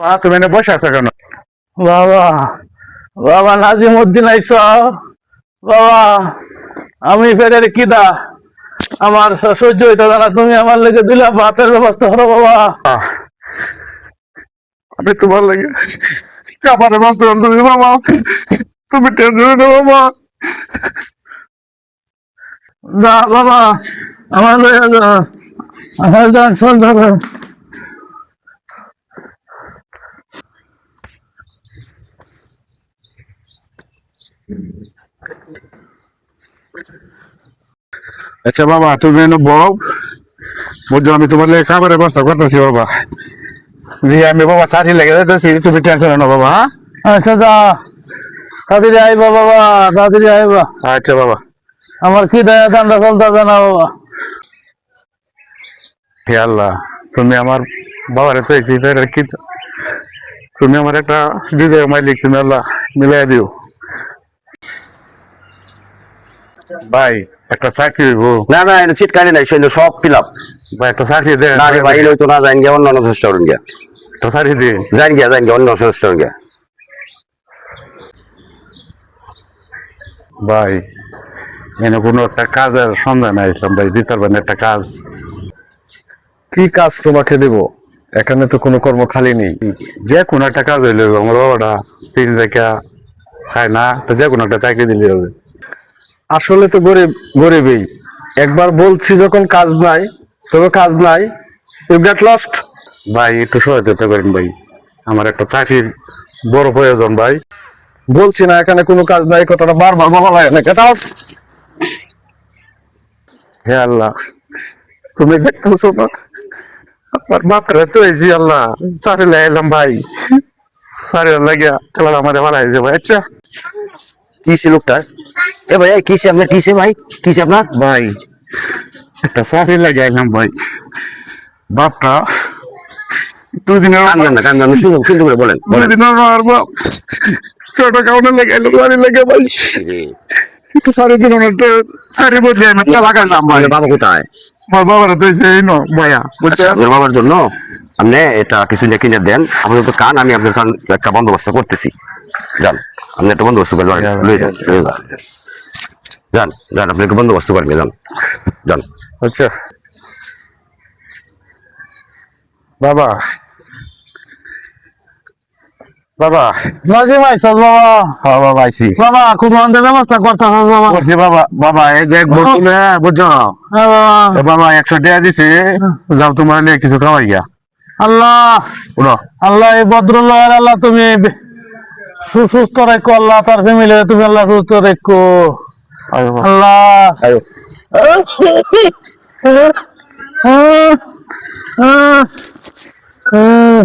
বাবা, তুমি এনে বসে আছো কেন? বাবা বাবা নাজিম উদ্দিন আইস বাবা আমি ফেরের কিদা? আমার সহ্য হইতো না তুমি আমার লেগে দিলা ভাতের ব্যবস্থা করো বাবা। আমি তোমার লাগে খাবারে ব্যস্ত করো তুমি বাবা। তুমি টেনশন নেই বাবা। যা বাবা আমার লইয়া যা আমার যান চল আচ্ছা বাবা তুমি বউ। বুঝছ আমি তোমার লাগে খাবারের ব্যবস্থা করতেছি বাবা। দিয়ে আমি বাবা চাকরি লেগে যাইতেছি তুমি টেনশন না বাবা হ্যাঁ? আচ্ছা যা। তাড়াতাড়ি আইবা বাবা তাড়াতাড়ি আইবা। আচ্ছা বাবা। আমার কি দয়া দান্ডা চলতেছে না বাবা। হে আল্লাহ তুমি আমার বাবারে চাইছি ফের কি তুমি আমার একটা বিজয় মালিক তুমি আল্লাহ মিলাই দিও। ভাই একটা চাকরি হইব। না না এটা চিটকানি নাই সৈন্য সব ফিল আপ ভাই একটা চাকরি দে না রে ভাই তো না জান গিয়া অন্য অন্য চেষ্টা করুন গিয়া। একটা চাকরি দে জান গিয়া জান গিয়া অন্য চেষ্টা করুন গিয়া। ভাই এনে কোনো একটা কাজের সন্ধান আসলাম ভাই দিতে পারবেন একটা কাজ? কি কাজ তোমাকে দেব? এখানে তো কোনো কর্ম খালি নেই। যে কোনো একটা কাজ হইলে আমার বাবাটা তিন জায়গা খায় না তো যে কোনো একটা চাকরি দিলে হবে। আসলে তো গরিব গরিবই। একবার বলছি যখন কাজ নাই তবে কাজ নাই ইউ গেট লস্ট ভাই একটু সহযোগিতা করেন ভাই। আমার একটা চাকরির বড় প্রয়োজন ভাই। বলছি না এখানে কোনো কাজ নাই কথাটা বারবার বলা লাগে না গেট আউট হে আল্লাহ তুমি দেখতেছো না? আমার বাপরে তো এই যে আল্লাহ সারে লাইলাম ভাই। সারে লাগিয়া আমার ভালো হয়েছে ভাই আচ্ছা। কি ছিল লোকটা এ ভাই কিসে আপনার কিসে ভাই? কিসে আপনার? ভাই একটা সারে লাগাইলাম ভাই। বাপটা দুই দিনের কান্দান না কান্দান করে বলেন দুই বলেন। দিনের আমার বাপ। ছোট কাউনে লাগাইলাম সারে লাগে ভাই। একটু সারে দিন একটা সারে বদলে আমি একটা লাগাইলাম ভাই। বাবা কোথায়? আমার বাবারা তো এই নো ভাইয়া বাবার জন্য? আপনি এটা কিছু নিয়ে কিনে দেন আপনার তো কান আমি আপনার একটা বন্দোবস্ত করতেছি। যান আপনি একটা বন্দোবস্ত করে যান লয়ে যান যান। যান যান আপনি একটা বন্দোবস্ত করবেন যান। যান। আচ্ছা। বাবা। বাবা। আইস বাবা। হ্যাঁ বাবা খুব অন্ধের ব্যবস্থা বাবা। করছি বাবা। বাবা এই যে এক বোতলে বুঝছ? হ্যাঁ বাবা। টাকা দিছে। যাও তোমার নিয়ে কিছু খাওয়াই গিয়া। আল্লাহ। আল্লাহ এই ভদ্রলোকের আল্লাহ তুমি সুস্থ রেখো আল্লাহ তার ফ্যামিলি তুমি আল্লাহ সুস্থ রেখো। আল্লাহ। আহ।